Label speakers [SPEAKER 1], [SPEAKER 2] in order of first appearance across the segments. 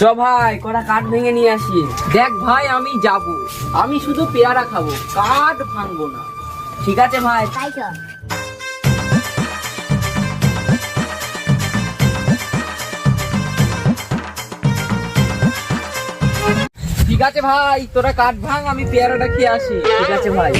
[SPEAKER 1] চ ভাই কটা কাঠ ভেঙে নিয়ে আসি। দেখ ভাই আমি যাব। আমি শুধু পেয়ারা খাব কাঠ ভাঙবো না। ঠিক আছে ভাই?
[SPEAKER 2] তাই
[SPEAKER 1] ঠিক আছে ভাই তোরা কাঠ ভাঙ আমি পেয়ারাটা খেয়ে আসি। ঠিক আছে ভাই?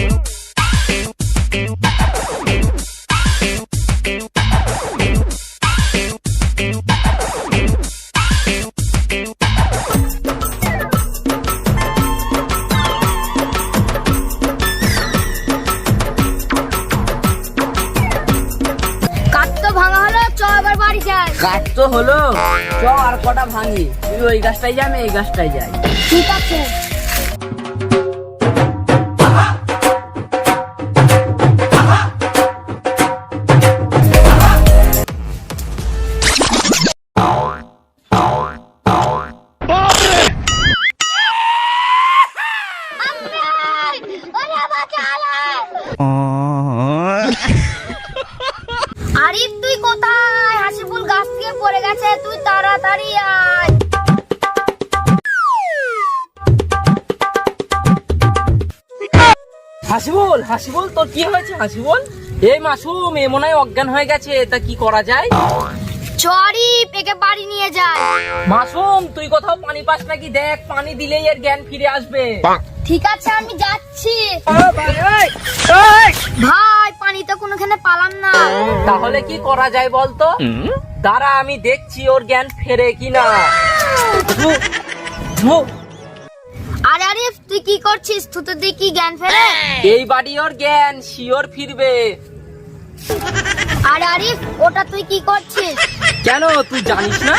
[SPEAKER 2] তো হলো। চ
[SPEAKER 1] আর কটা ভাঙি। তুই ওই গাছটাই যা, আমি এই গাছটাই যাই।
[SPEAKER 2] ঠিক আছে।
[SPEAKER 1] হাসিবুল হাসিবুল তোর কি হয়েছে? হাসিবুল এই মাসুম এ মনে হয় অজ্ঞান হয়ে গেছে তা কি করা যায়?
[SPEAKER 2] চরি পেকে বাড়ি নিয়ে যায়।
[SPEAKER 1] মাসুম তুই কোথাও পানি পাস নাকি? দেখ পানি দিলেই এর জ্ঞান ফিরে আসবে।
[SPEAKER 2] ঠিক আছে আমি যাচ্ছি। ভাই পানি তো কোনোখানে পালাম না।
[SPEAKER 1] তাহলে কি করা যায় বলতো? দাঁড়া আমি দেখছি ওর জ্ঞান ফেরে কিনা।
[SPEAKER 2] আরে আরিফ তুই কি করছিস? তুই তো দেখি জ্ঞান ফেলে?
[SPEAKER 1] এই বাড়ি ওর জ্ঞান শিওর ফিরবে।
[SPEAKER 2] আরে আরিফ ওটা তুই কি করছিস?
[SPEAKER 1] কেন তুই জানিস না?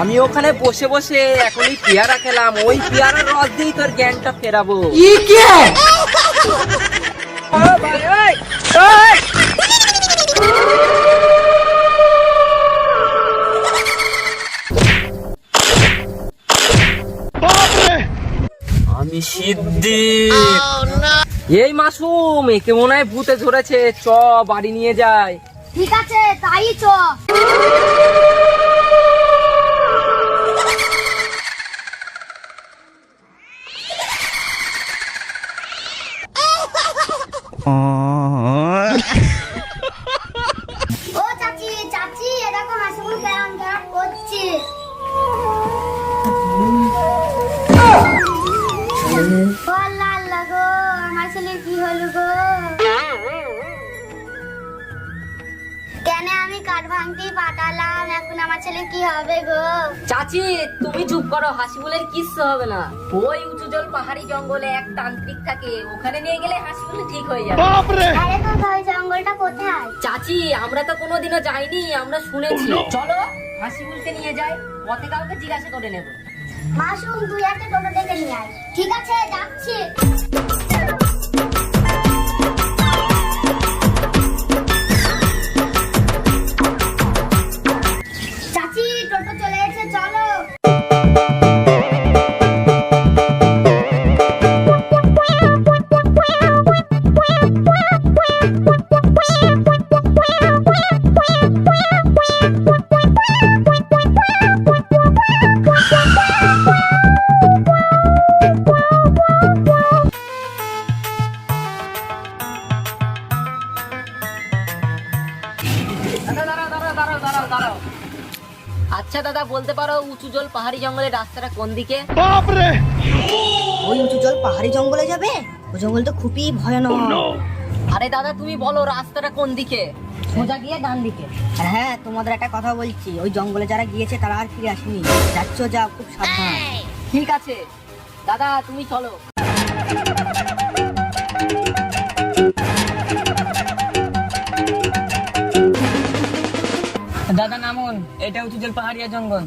[SPEAKER 1] আমি ওখানে বসে বসে এখনই পেয়ারা খেলাম। ওই পেয়ারার রস দিয়েই তোর জ্ঞানটা ফেরাবো। আমি সিদ্ধি এই মাসুম একে মনে হয় ভূতে ধরেছে। চ বাড়ি নিয়ে যায়
[SPEAKER 2] ঠিক আছে তাই চ। ও ছেলে কি হবে গো?
[SPEAKER 3] চাচি তুমি চুপ করো হাসিবুলের কিচ্ছু হবে না। ওই উঁচু জল পাহাড়ি জঙ্গলে এক তান্ত্রিক থাকে ওখানে নিয়ে গেলে হাসিবুল ঠিক হয়ে যাবে।
[SPEAKER 2] আরে তো ওই জঙ্গলটা কোথায়?
[SPEAKER 3] চাচি আমরা তো কোনোদিনও যাইনি আমরা শুনেছি। চলো হাসিবুলকে নিয়ে যাই পথে কাউকে জিজ্ঞাসা করে নেব।
[SPEAKER 2] মাশরুম তুই একটা টোটো ডেকে নিয়ে আয়। ঠিক আছে যাচ্ছি।
[SPEAKER 3] বলতে পারো উঁচু জল পাহাড়ি জঙ্গলের রাস্তাটা কোন দিকে?
[SPEAKER 4] ওই উঁচু জল পাহাড়ি জঙ্গলে যাবে? ওই জঙ্গল তো খুবই ভয়ানক।
[SPEAKER 3] আরে দাদা তুমি বলো রাস্তাটা কোন দিকে? সোজা গিয়ে ডান দিকে।
[SPEAKER 4] আর হ্যাঁ তোমাদের একটা কথা বলছি ওই জঙ্গলে যারা গিয়েছে তারা আর ফিরে আসেনি। যাচ্ছ যাও খুব সাবধান।
[SPEAKER 3] ঠিক আছে। দাদা তুমি চলো।
[SPEAKER 1] দাদা নামুন এটা উঁচু জল পাহাড়িয়া জঙ্গল।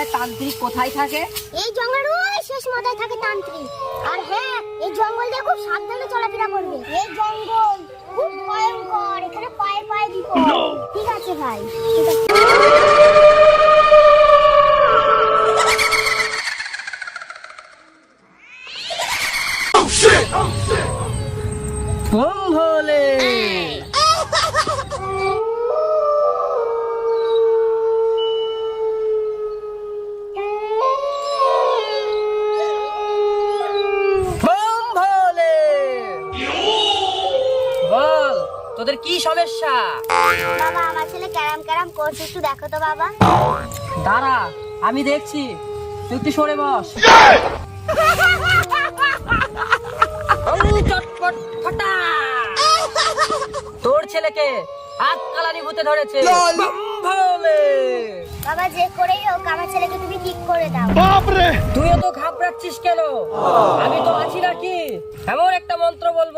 [SPEAKER 3] জঙ্গলে তান্ত্রিক কোথায় থাকে?
[SPEAKER 2] এই জঙ্গলের ওই শেষ মাথায় থাকে তান্ত্রিক। আর হ্যাঁ এই জঙ্গল দিয়ে খুব সাবধানে চলাফেরা করবে। এই জঙ্গল খুব ভয়ঙ্কর এখানে পায়ে পায়ে বিপদ। ঠিক আছে ভাই। ঠিক আছে
[SPEAKER 1] তোদের কি সমস্যা?
[SPEAKER 2] বাবা আমার ছেলে ক্যারাম ক্যারাম করছে একটু দেখো তো বাবা।
[SPEAKER 1] দাঁড়া আমি দেখছি। তুই একটু সরে বস। উম, চটপট ফটা। তোর ছেলেকে হাত কালানি ভূতে ধরেছে। বম ভোলে
[SPEAKER 2] বাবা যে করেই হোক আমার ছেলেকে তুমি ঠিক করে দাও।
[SPEAKER 1] তুইও তো ঘাবড়াচ্ছিস কেন? আমি তো আছি নাকি? এমন একটা মন্ত্র বলব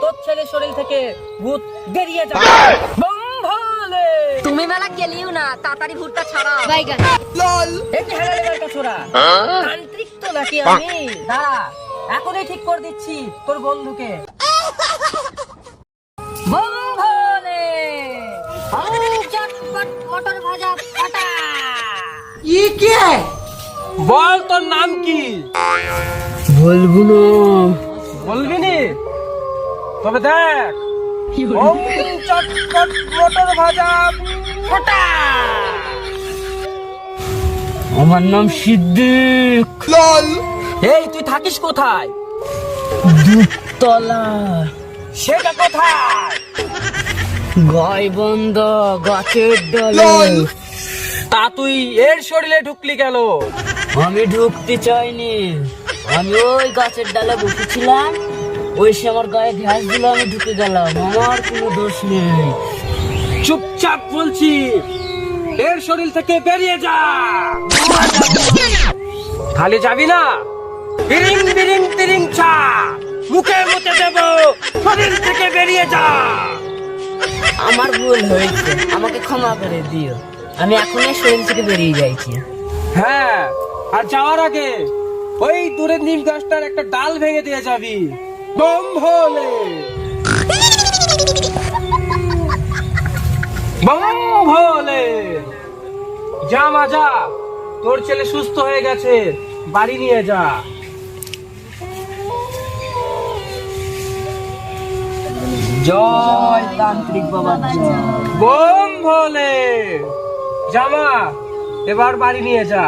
[SPEAKER 1] তোর ছেলের শরীর থেকে ভূত বেরিয়ে যাবে। বম ভোলে
[SPEAKER 3] তুমি মেলা গেলিও না তাড়াতাড়ি ভুট্টা ছাড়াও।
[SPEAKER 1] একটি হেলা লেবার কাছোরা? তান্ত্রিক তো নাকি আমি? দাঁড়া এখনই ঠিক করে দিচ্ছি তোর বন্ধুকে। বম ভোলে আম চটপট মটর ভাজা ফাটা
[SPEAKER 5] বল তোর নাম কি?
[SPEAKER 1] বলব না।
[SPEAKER 5] বলবি নি? তবে দেখ। ওম চটপট মটর ভাজা। ফোটা
[SPEAKER 1] আমার নাম সিদ্দিক। এই তুই থাকিস কোথায়? তলা
[SPEAKER 5] সেটা কোথায়?
[SPEAKER 1] গাই বন্ধ গাছের ডালে।
[SPEAKER 5] তা তুই এর শরীরে ঢুকলি গেল
[SPEAKER 1] আমি ঢুকতে চাইনি। আমি ওই গাছের ডালে বসেছিলাম। ওই সে আমার গায়ে ঘাস দিল আমি ঢুকে গেলাম। আমার কোনো দোষ নেই।
[SPEAKER 5] চুপচাপ বলছি এর শরীর থেকে বেরিয়ে যা। খালি যাবি না? বিরিং বিরিং তিরিং ছা মুখে মুখে দেব। শরীর থেকে বেরিয়ে যা।
[SPEAKER 1] আমার ভুল হয়েছে, আমাকে ক্ষমা করে দিও। আমি এখনই শরীর থেকে বেরিয়ে যাইছি।
[SPEAKER 5] হ্যাঁ আর যাওয়ার আগে ওই দূরের নিম গাছটার একটা ডাল ভেঙে দিয়ে যাবি। বম ভোলে। বম ভোলে। যা মা, যা। তোর ছেলে সুস্থ হয়ে গেছে। বাড়ি নিয়ে যা।
[SPEAKER 1] জয় তান্ত্রিক বাবা
[SPEAKER 5] বোম ভোলে জামা এবার বাড়ি নিয়ে যা।